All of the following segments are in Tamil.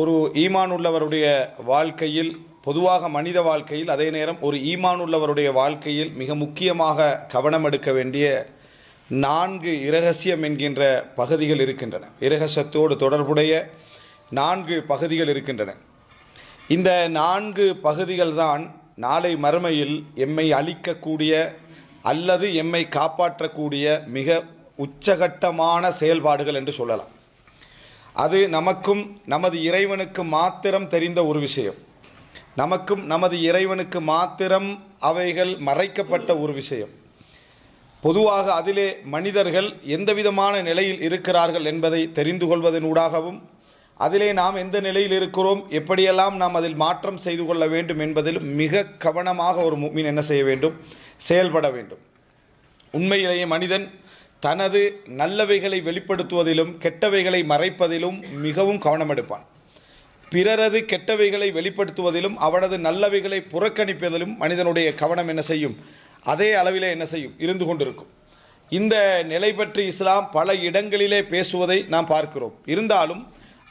ஒரு ஈமான் உள்ளவருடைய வாழ்க்கையில் பொதுவாக மனித வாழ்க்கையில் அதே நேரம் ஒரு ஈமான் உள்ளவருடைய வாழ்க்கையில் மிக முக்கியமாக கவனம் எடுக்க வேண்டிய நான்கு இரகசியம் என்கின்ற பகுதிகள் இருக்கின்றன. இரகசியத்தோடு தொடர்புடைய நான்கு பகுதிகள் இருக்கின்றன. இந்த நான்கு பகுதிகள் தான் நாளை மறுமையில் எம்மை அழிக்கக்கூடிய அல்லது எம்மை காப்பாற்றக்கூடிய மிக உச்சகட்டமான செயல்பாடுகள் என்று சொல்லலாம். அது நமக்கும் நமது இறைவனுக்கு மாத்திரம் தெரிந்த ஒரு விஷயம். நமக்கும் நமது இறைவனுக்கு மாத்திரம் அவைகள் மறைக்கப்பட்ட ஒரு விஷயம். பொதுவாக அதிலே மனிதர்கள் எந்த விதமான நிலையில் இருக்கிறார்கள் என்பதை தெரிந்து கொள்வதனூடாகவும் அதிலே நாம் எந்த நிலையில் இருக்கிறோம் எப்படியெல்லாம் நாம் அதில் மாற்றம் செய்து கொள்ள வேண்டும் என்பதிலும் மிக கவனமாக ஒரு மீன் என்ன செய்ய வேண்டும்? செயல்பட வேண்டும். உண்மையிலேயே மனிதன் தனது நல்லவைகளை வெளிப்படுத்துவதிலும் கெட்டவைகளை மறைப்பதிலும் மிகவும் கவனம் எடுப்பான் பிறரது கெட்டவைகளை வெளிப்படுத்துவதிலும் அவனது நல்லவைகளை புறக்கணிப்பதிலும் மனிதனுடைய கவனம் என்ன செய்யும்? அதே அளவிலே என்ன செய்யும்? இருந்து கொண்டிருக்கும். இந்த நிலை பற்றி இஸ்லாம் பல இடங்களிலே பேசுவதை நாம் பார்க்கிறோம். இருந்தாலும்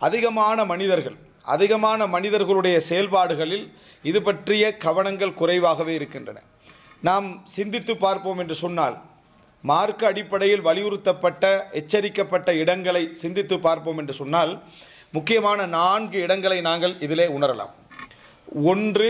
அதிகமான மனிதர்கள் அதிகமான மனிதர்களுடைய செயல்பாடுகளில் இது பற்றிய கவனங்கள் குறைவாகவே இருக்கின்றன. நாம் சிந்தித்து பார்ப்போம் என்று சொன்னால் மார்க்க அடிப்படையில் வலியுறுத்தப்பட்ட எச்சரிக்கப்பட்ட இடங்களை சிந்தித்து பார்ப்போம் என்று சொன்னால் முக்கியமான நான்கு இடங்களை நாங்கள் இதிலே உணரலாம். ஒன்று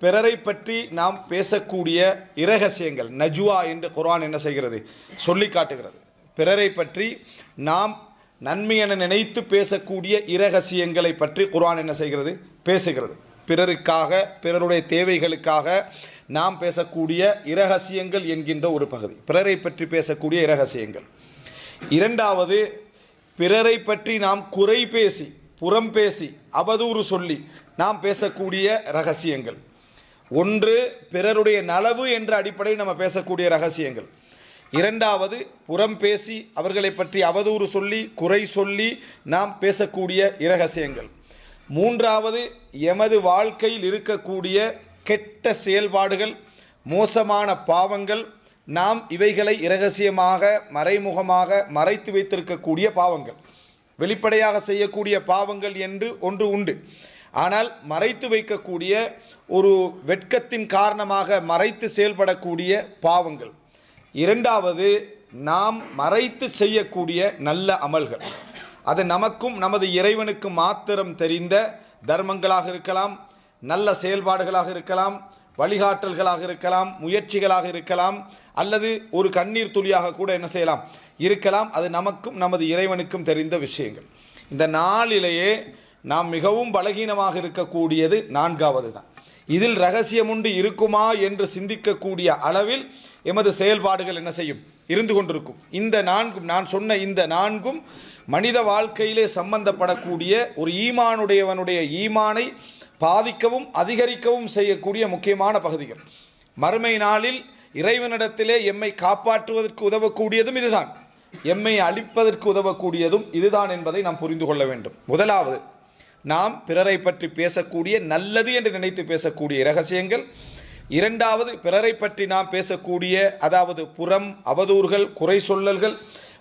பிறரை பற்றி நாம் பேசக்கூடிய இரகசியங்கள் நஜுவா என்று குரான் என்ன செய்கிறது? சொல்லி காட்டுகிறது. பிறரை பற்றி நாம் நன்மை என நினைத்து பேசக்கூடிய இரகசியங்களை பற்றி குரான் என்ன செய்கிறது? பேசுகிறது. பிறருக்காக பிறருடைய தேவைகளுக்காக நாம் பேசக்கூடிய இரகசியங்கள் என்கின்ற ஒரு பகுதி. பிறரை பற்றி பேசக்கூடிய இரகசியங்கள். இரண்டாவது பிறரை பற்றி நாம் குறை பேசி புறம் பேசி அவதூறு சொல்லி நாம் பேசக்கூடிய ரகசியங்கள் ஒன்று பிறருடைய நலவு என்ற அடிப்படையில் நம்ம பேசக்கூடிய ரகசியங்கள் இரண்டாவது புறம் பேசி அவர்களை பற்றி அவதூறு சொல்லி குறை சொல்லி நாம் பேசக்கூடிய இரகசியங்கள். மூன்றாவது எமது வாழ்க்கையில் இருக்கக்கூடிய கெட்ட செயல்பாடுகள் மோசமான பாவங்கள் நாம் இவைகளை இரகசியமாக மறைமுகமாக மறைத்து வைத்திருக்கக்கூடிய பாவங்கள். வெளிப்படையாக செய்யக்கூடிய பாவங்கள் என்று ஒன்று உண்டு. ஆனால் மறைத்து வைக்கக்கூடிய ஒரு வெட்கத்தின் காரணமாக மறைத்து செயல்படக்கூடிய பாவங்கள். இரண்டாவது நாம் மறைத்து செய்யக்கூடிய நல்ல அமல்கள். அது நமக்கும் நமது இறைவனுக்கு மாத்திரம் தெரிந்த தர்மங்களாக இருக்கலாம் நல்ல செயல்பாடுகளாக இருக்கலாம் வழிகாட்டல்களாக இருக்கலாம் முயற்சிகளாக இருக்கலாம் அல்லது ஒரு கண்ணீர் துளியாக கூட என்ன செய்யலாம்? இருக்கலாம். அது நமக்கும் நமது இறைவனுக்கும் தெரிந்த விஷயங்கள். இந்த நாளிலேயே நாம் மிகவும் பலகீனமாக இருக்கக்கூடியது நான்காவது தான் இதில் ரகசியம் உண்டு இருக்குமா என்று சிந்திக்கக்கூடிய அளவில் எமது செயல்பாடுகள் என்ன செய்யும்? இருந்து கொண்டிருக்கும். இந்த நான்கும் நான் சொன்ன இந்த நான்கும் மனித வாழ்க்கையிலே சம்பந்தப்படக்கூடிய ஒரு ஈமானுடையவனுடைய ஈமானை பாதிக்கவும் அதிகரிக்கவும் செய்யக்கூடிய முக்கியமான பகுதிகள். மறுமை நாளில் இறைவனிடத்திலே எம்மை காப்பாற்றுவதற்கு உதவக்கூடியதும் இதுதான். எம்மை அழிப்பதற்கு உதவக்கூடியதும் இதுதான் என்பதை நாம் புரிந்து கொள்ள வேண்டும். முதலாவது நாம் பிறரை பற்றி பேசக்கூடிய நல்லது என்று நினைத்து பேசக்கூடிய இரகசியங்கள். இரண்டாவது பிறரை பற்றி நாம் பேசக்கூடிய அதாவது புறம் அவதூறுகள் குறை சொல்லல்கள்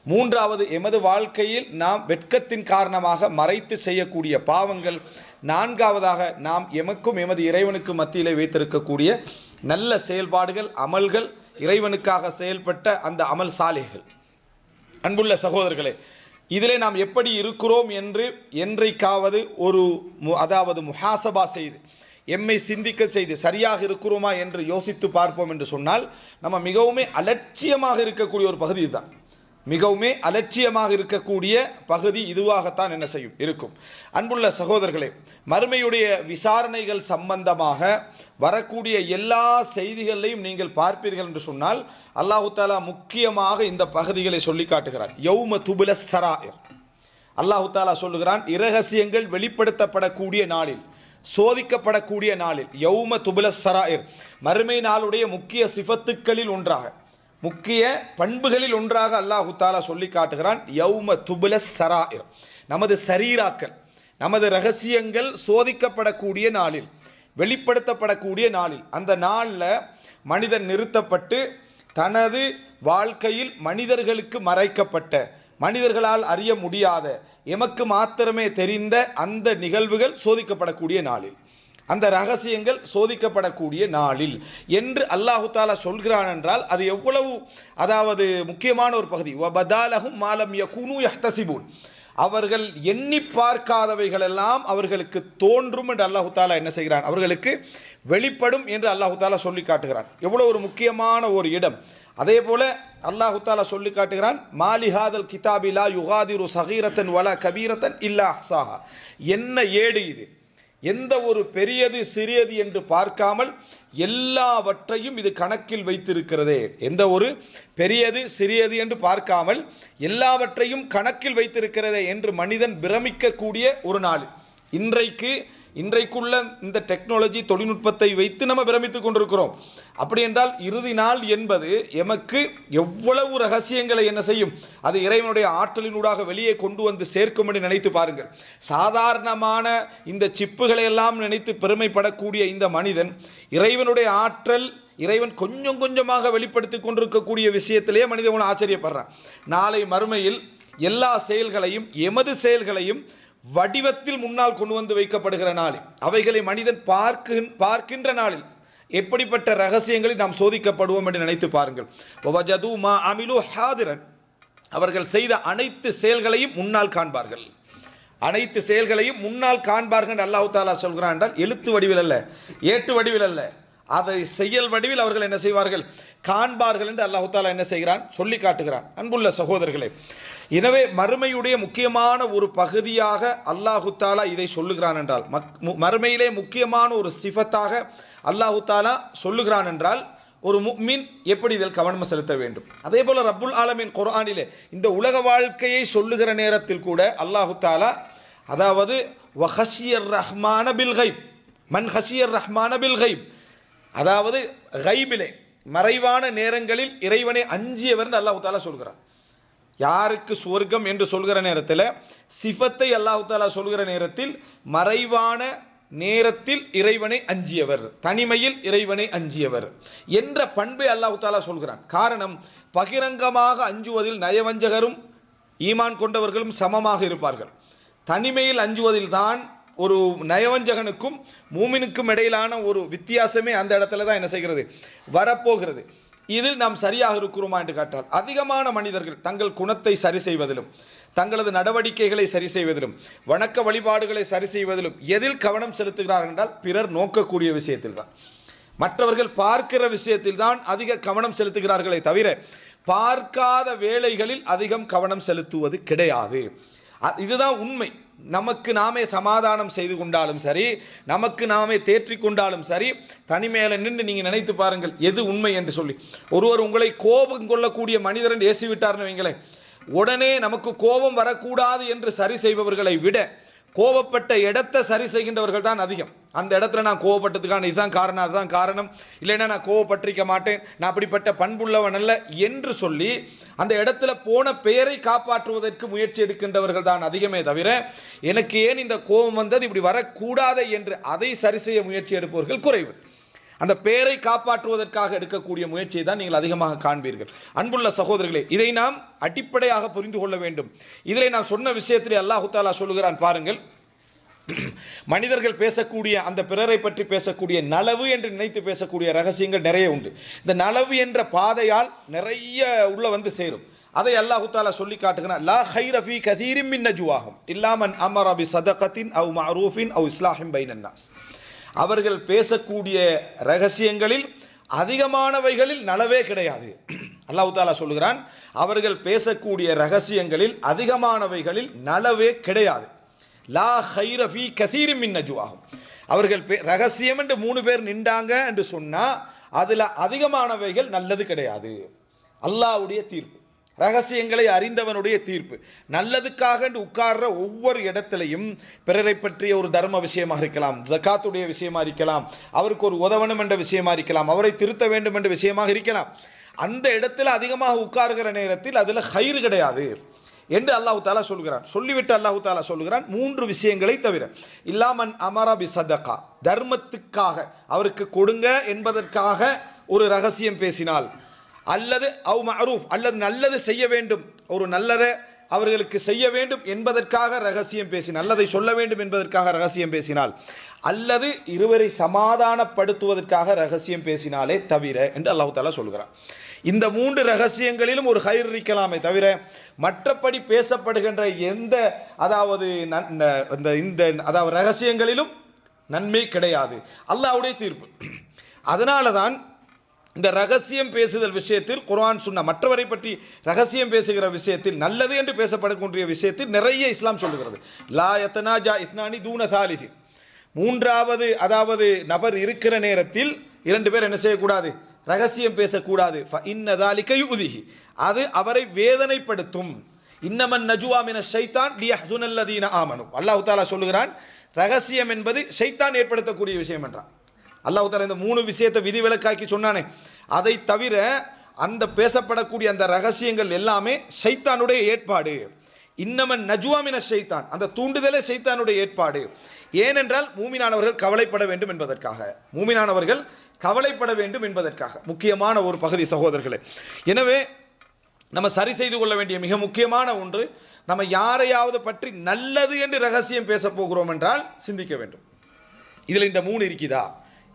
மூன்றாவது எமது வாழ்க்கையில் நாம் வெட்கத்தின் காரணமாக மறைத்து செய்யக்கூடிய பாவங்கள். நான்காவதாக நாம் எமக்கும் எமது இறைவனுக்கும் மத்தியிலே வைத்திருக்கக்கூடிய நல்ல செயல்பாடுகள் அமல்கள் இறைவனுக்காக செயல்பட்ட அந்த அமல் சாலைகள். அன்புள்ள சகோதரர்களே இதிலே நாம் எப்படி இருக்கிறோம் என்று என்றைக்காவது ஒரு மு- அதாவது முஹாசபா செய்து எம்மை சிந்திக்க செய்து சரியாக இருக்கிறோமா என்று யோசித்து பார்ப்போம் என்று சொன்னால் நம்ம மிகவுமே அலட்சியமாக இருக்கக்கூடிய ஒரு பகுதி தான் மிகவுமே அலட்சியமாக இருக்கக்கூடிய பகுதி இதுவாகத்தான் என்ன செய்யும்? இருக்கும். அன்புள்ள சகோதரர்களே மறுமையுடைய விசாரணைகள் சம்பந்தமாக வரக்கூடிய எல்லா செய்திகளையும் நீங்கள் பார்ப்பீர்கள் என்று சொன்னால் அல்லாஹு தாலா முக்கியமாக இந்த பகுதிகளை சொல்லி காட்டுகிறார். யௌம துபுல சராயர். அல்லாஹு தாலா சொல்லுகிறான் இரகசியங்கள் வெளிப்படுத்தப்படக்கூடிய நாளில் சோதிக்கப்படக்கூடிய நாளில் யௌம துபுல சராயர். மறுமை நாளுடைய முக்கிய சிஃபத்துக்களில் ஒன்றாக முக்கிய பண்புகளில் ஒன்றாக அல்லாஹு தாலா சொல்லி காட்டுகிறான் யௌம துபுல சராயிர். நமது சரீராக்கள் நமது ரகசியங்கள் சோதிக்கப்படக்கூடிய நாளில் வெளிப்படுத்தப்படக்கூடிய நாளில் அந்த நாளில் மனிதன் நிறுத்தப்பட்டு தனது வாழ்க்கையில் மனிதர்களுக்கு மறைக்கப்பட்ட மனிதர்களால் அறிய முடியாத எமக்கு மாத்திரமே தெரிந்த அந்த நிகழ்வுகள் சோதிக்கப்படக்கூடிய நாளில். அந்த ரகசியங்கள் சோதிக்கப்படக்கூடிய நாளில். என்று அல்லாஹு தாலா சொல்கிறான் என்றால் அது எவ்வளவு அதாவது முக்கியமான ஒரு பகுதி. வபதாலகும் மாலம் யகுனு யஹ்தசிபூன். அவர்கள் எண்ணி பார்க்காதவைகள் எல்லாம் அவர்களுக்கு தோன்றும் என்று அல்லாஹு தாலா என்ன செய்கிறான்? அவர்களுக்கு வெளிப்படும் என்று அல்லாஹு தாலா சொல்லி காட்டுகிறான். எவ்வளோ ஒரு முக்கியமான ஒரு இடம். அதே போல அல்லாஹு தாலா சொல்லி காட்டுகிறான் மாலிஹாதல் கிதாபிலா யுகாதிரு சகீரத்தன் வல கபீரத்தன் இல்லா சாஹா என்ன ஏடு இது? எந்த ஒரு பெரியது சிறியது என்று பார்க்காமல் எல்லாவற்றையும் இது கணக்கில் வைத்திருக்கிறதே. எந்த ஒரு பெரியது சிறியது என்று பார்க்காமல் எல்லாவற்றையும் கணக்கில் வைத்திருக்கிறதே என்று மனிதன் பிரமிக்கக்கூடிய ஒரு நாள். இன்றைக்கு இன்றைக்குள்ள இந்த டெக்னாலஜி தொழில்நுட்பத்தை வைத்து நம்ம பிரமித்துக் கொண்டிருக்கிறோம். அப்படி என்றால் இறுதி நாள் என்பது எமக்கு எவ்வளவு ரகசியங்களை என்ன செய்யும்? அது இறைவனுடைய ஆற்றலினூடாக வெளியே கொண்டு வந்து சேர்க்கும் என்று நினைத்து பாருங்கள். சாதாரணமான இந்த சிப்புகளை எல்லாம் நினைத்து பெருமைப்படக்கூடிய இந்த மனிதன் இறைவனுடைய ஆற்றல் இறைவன் கொஞ்சம் கொஞ்சமாக வெளிப்படுத்தி கொண்டிருக்கக்கூடிய விஷயத்திலேயே மனிதன் ஆச்சரியப்படுறான். நாளை மறுமையில் எல்லா செயல்களையும் எமது செயல்களையும் வடிவத்தில் முன்னால் கொண்டு வந்து வைக்கப்படுகிற நாளில் அவைகளை மனிதன் பார்க்க பார்க்கின்ற நாளில் எப்படிப்பட்ட ரகசியங்களை நாம் சோதிக்கப்படுவோம் என்று நினைத்து பாருங்கள். மா அமிலு ஹாதிரன். அவர்கள் செய்த அனைத்து செயல்களையும் முன்னால் காண்பார்கள். அனைத்து செயல்களையும் முன்னால் காண்பார்கள் என்று தாலா சொல்கிறான் என்றால் எழுத்து வடிவில் அல்ல ஏட்டு வடிவில் அல்ல. அதை செயல் வடிவில் அவர்கள் என்ன செய்வார்கள்? காண்பார்கள் என்று அல்லாஹு தாலா என்ன செய்கிறான்? சொல்லி காட்டுகிறான். அன்புள்ள சகோதரர்களே எனவே மறுமையுடைய முக்கியமான ஒரு பகுதியாக அல்லாஹு தாலா இதை சொல்லுகிறான் என்றால் மக்- மு- மறுமையிலே முக்கியமான ஒரு சிஃபத்தாக அல்லாஹு தாலா சொல்லுகிறான் என்றால் ஒரு மீன் எப்படி இதில் கவனம் செலுத்த வேண்டும்? அதே போல் ரப்புல் ஆலமின் குரானிலே இந்த உலக வாழ்க்கையை சொல்லுகிற நேரத்தில் கூட அல்லாஹு தாலா அதாவது வஹஷியர் ரஹ்மான பில்கைப் மன் ரஹ்மான பில்கைப் அதாவது கைபிலே மறைவான நேரங்களில் இறைவனை அஞ்சியவர் அல்லாஹு தாலா சொல்கிறார் யாருக்கு சொர்க்கம் என்று சொல்கிற நேரத்தில் சிபத்தை அல்லாஹு தாலா சொல்கிற நேரத்தில் மறைவான நேரத்தில் இறைவனை அஞ்சியவர் தனிமையில் இறைவனை அஞ்சியவர் என்ற பண்பை அல்லாஹு தாலா சொல்கிறான். காரணம் பகிரங்கமாக அஞ்சுவதில் நயவஞ்சகரும் ஈமான் கொண்டவர்களும் சமமாக இருப்பார்கள். தனிமையில் அஞ்சுவதில் தான் ஒரு நயவஞ்சகனுக்கும் மூமினுக்கும் இடையிலான ஒரு வித்தியாசமே அந்த இடத்துல தான் என்ன செய்கிறது? வரப்போகிறது. இதில் நாம் சரியாக இருக்கிறோமா என்று கேட்டால் அதிகமான மனிதர்கள் தங்கள் குணத்தை சரி செய்வதிலும் தங்களது நடவடிக்கைகளை சரி செய்வதிலும் வணக்க வழிபாடுகளை சரி செய்வதிலும் எதில் கவனம் செலுத்துகிறார்கள் என்றால் பிறர் நோக்கக்கூடிய விஷயத்தில் தான். மற்றவர்கள் பார்க்கிற விஷயத்தில் தான் அதிக கவனம் செலுத்துகிறார்களே தவிர பார்க்காத வேலைகளில் அதிகம் கவனம் செலுத்துவது கிடையாது. இதுதான் உண்மை. நமக்கு நாமே சமாதானம் செய்து கொண்டாலும் சரி நமக்கு நாமே தேற்றி கொண்டாலும் சரி தனிமையில நின்று நீங்கள் நினைத்து பாருங்கள் எது உண்மை என்று சொல்லி. ஒருவர் உங்களை கோபம் கொள்ளக்கூடிய மனிதர் என்று ஏசி விட்டார்னு வைங்களேன். உடனே நமக்கு கோபம் வரக்கூடாது என்று சரி செய்பவர்களை விட கோபப்பட்ட இடத்தை சரி செய்கின்றவர்கள் தான் அதிகம். அந்த இடத்துல நான் கோவப்பட்டதுக்கான இதுதான் காரணம் அதுதான் காரணம். இல்லைன்னா நான் கோவப்பட்டிருக்க மாட்டேன் நான் அப்படிப்பட்ட பண்புள்ளவன் அல்ல என்று சொல்லி அந்த இடத்துல போன பெயரை காப்பாற்றுவதற்கு முயற்சி எடுக்கின்றவர்கள் தான் அதிகமே தவிர எனக்கு ஏன் இந்த கோபம் வந்தது இப்படி வரக்கூடாது என்று அதை சரி செய்ய முயற்சி எடுப்பவர்கள் குறைவு. அந்த பெயரை காப்பாற்றுவதற்காக எடுக்கக்கூடிய முயற்சியை தான் நீங்கள் அதிகமாக காண்பீர்கள். அன்புள்ள சகோதரர்களே இதை நாம் அடிப்படையாக புரிந்து கொள்ள வேண்டும். இதிலே நான் சொன்ன விஷயத்திலே அல்லாஹு தாலா சொல்லுகிறான் பாருங்கள். மனிதர்கள் பேசக்கூடிய அந்த பிறரை பற்றி பேசக்கூடிய நலவு என்று நினைத்து பேசக்கூடிய ரகசியங்கள் நிறைய உண்டு. இந்த நலவு என்ற பாதையால் நிறைய உள்ள வந்து சேரும். அதை அல்லாஹு தாலா சொல்லி காட்டுகிறான் லா ஹைர கதீரின் மின் இல்லாமன் அமர் அபி சதகத்தின் அவ் மஅரூஃபின் அவ் இஸ்லாஹிம் பைனன்னாஸ் அவர்கள் பேசக்கூடிய ரகசியங்களில் அதிகமானவைகளில் நலவே கிடையாது. அல்லாஹ் தாலா சொல்லுகிறான் அவர்கள் பேசக்கூடிய ரகசியங்களில் அதிகமானவைகளில் நலவே கிடையாது. லா ஹைரஃபி கசீரி மின் நஜுவாகும் அவர்கள் ரகசியம் என்று மூணு பேர் நின்றாங்க என்று சொன்னால் அதில் அதிகமானவைகள் நல்லது கிடையாது. அல்லாவுடைய தீர்ப்பு. ரகசியங்களை அறிந்தவனுடைய தீர்ப்பு. நல்லதுக்காக என்று உட்கார்ற ஒவ்வொரு இடத்திலையும் பிறரை பற்றிய ஒரு தர்ம விஷயமாக இருக்கலாம் ஜகாத்துடைய விஷயமா இருக்கலாம் அவருக்கு ஒரு உதவணும் என்ற விஷயமா இருக்கலாம் அவரை திருத்த வேண்டும் என்ற விஷயமாக இருக்கலாம். அந்த இடத்துல அதிகமாக உட்காருகிற நேரத்தில் அதில் ஹயிறு கிடையாது என்று அல்லாஹு தாலா சொல்கிறான். சொல்லிவிட்டு அல்லாஹு தாலா சொல்கிறான் மூன்று விஷயங்களை தவிர. இல்லாமன் அமராபி சதகா தர்மத்துக்காக அவருக்கு கொடுங்க என்பதற்காக ஒரு ரகசியம் பேசினால். அல்லது அவ் மஅரூஃப் அல்லது நல்லது செய்ய வேண்டும். ஒரு நல்லதை அவர்களுக்கு செய்ய வேண்டும் என்பதற்காக ரகசியம் பேசி நல்லதை சொல்ல வேண்டும் என்பதற்காக ரகசியம் பேசினால் அல்லது இருவரை சமாதானப்படுத்துவதற்காக ரகசியம் பேசினாலே தவிர என்று அல்லாஹு தாலா சொல்கிறான். இந்த மூன்று ரகசியங்களிலும் ஒரு கயிறு இருக்கலாமே தவிர மற்றபடி பேசப்படுகின்ற எந்த அதாவது நன்- இந்த இந்த அதாவது ரகசியங்களிலும் நன்மை கிடையாது. அல்லாஹ்வுடைய தீர்ப்பு. அதனால தான் இந்த ரகசியம் பேசுதல் விஷயத்தில் குர்ஆன் சொன்ன மற்றவரை பற்றி ரகசியம் பேசுகிற விஷயத்தில் நல்லது என்று பேசப்படக்கூடிய விஷயத்தில் நிறைய இஸ்லாம் சொல்லுகிறது. லா யத்தனாஜா இஸ்னானி தூன தாலிதி மூன்றாவது அதாவது நபர் இருக்கிற நேரத்தில் இரண்டு பேர் என்ன செய்யக்கூடாது? ரகசியம் பேசக்கூடாது. இன்னதாலிக்கை உதிகி அது அவரை வேதனைப்படுத்தும். இன்னமன் நஜுவாமின ஷைத்தான் டி லியஹ்சுனல்லதீன ஆமனு. அல்லாஹ் தாலா சொல்லுகிறான் ரகசியம் என்பது ஷைத்தான் ஏற்படுத்தக்கூடிய விஷயம் என்றான். அல்லாஹ் தாலா இந்த மூணு விஷயத்தை விதிவிலக்காக்கி சொன்னானே. அதை தவிர அந்த பேசப்படக்கூடிய அந்த ரகசியங்கள் எல்லாமே ஷைத்தானுடைய ஏற்பாடு. இன்னமன் நஜுவாமின ஷைத்தான். அந்த தூண்டுதலே ஷைத்தானுடைய ஏற்பாடு. ஏனென்றால் மூமினானவர்கள் கவலைப்பட வேண்டும் என்பதற்காக. மூமினானவர்கள் கவலைப்பட வேண்டும் என்பதற்காக. முக்கியமான ஒரு பகுதி சகோதரர்களே. எனவே நம்ம சரி செய்து கொள்ள வேண்டிய மிக முக்கியமான ஒன்று நம்ம யாரையாவது பற்றி நல்லது என்று ரகசியம் பேச போகிறோம் என்றால் சிந்திக்க வேண்டும். இதில் இந்த மூணு இருக்குதா?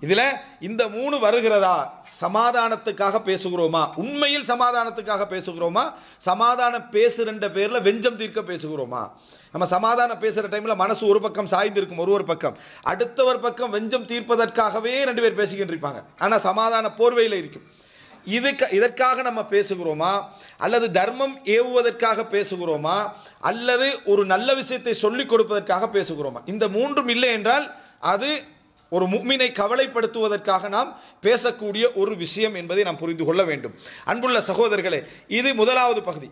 இதுல இந்த மூணு வருகிறதா? சமாதானத்துக்காக பேசுகிறோமா? உண்மையில் சமாதானத்துக்காக பேசுகிறோமா? சமாதானம் பேசுகின்ற பேர்ல வெஞ்சம் தீர்க்க பேசுகிறோமா? நம்ம சமாதானம் பேசுகிற டைம்ல மனசு ஒரு பக்கம் சாய்ந்திருக்கும் ஒரு ஒரு பக்கம். அடுத்தவர் பக்கம் வெஞ்சம் தீர்ப்பதற்காகவே ரெண்டு பேர் பேசிக்கிட்டு இருப்பாங்க. ஆனா சமாதான போர்வையில் இருக்கும். இதுக்கு இதற்காக நம்ம பேசுகிறோமா? அல்லது தர்மம் ஏவுவதற்காக பேசுகிறோமா? அல்லது ஒரு நல்ல விஷயத்தை சொல்லிக் கொடுப்பதற்காக பேசுகிறோமா? இந்த மூன்றும் இல்லை என்றால் அது ஒரு முக்மினை கவலைப்படுத்துவதற்காக நாம் பேசக்கூடிய ஒரு விஷயம் என்பதை நாம் புரிந்து கொள்ள வேண்டும். அன்புள்ள சகோதரர்களே இது முதலாவது பகுதி.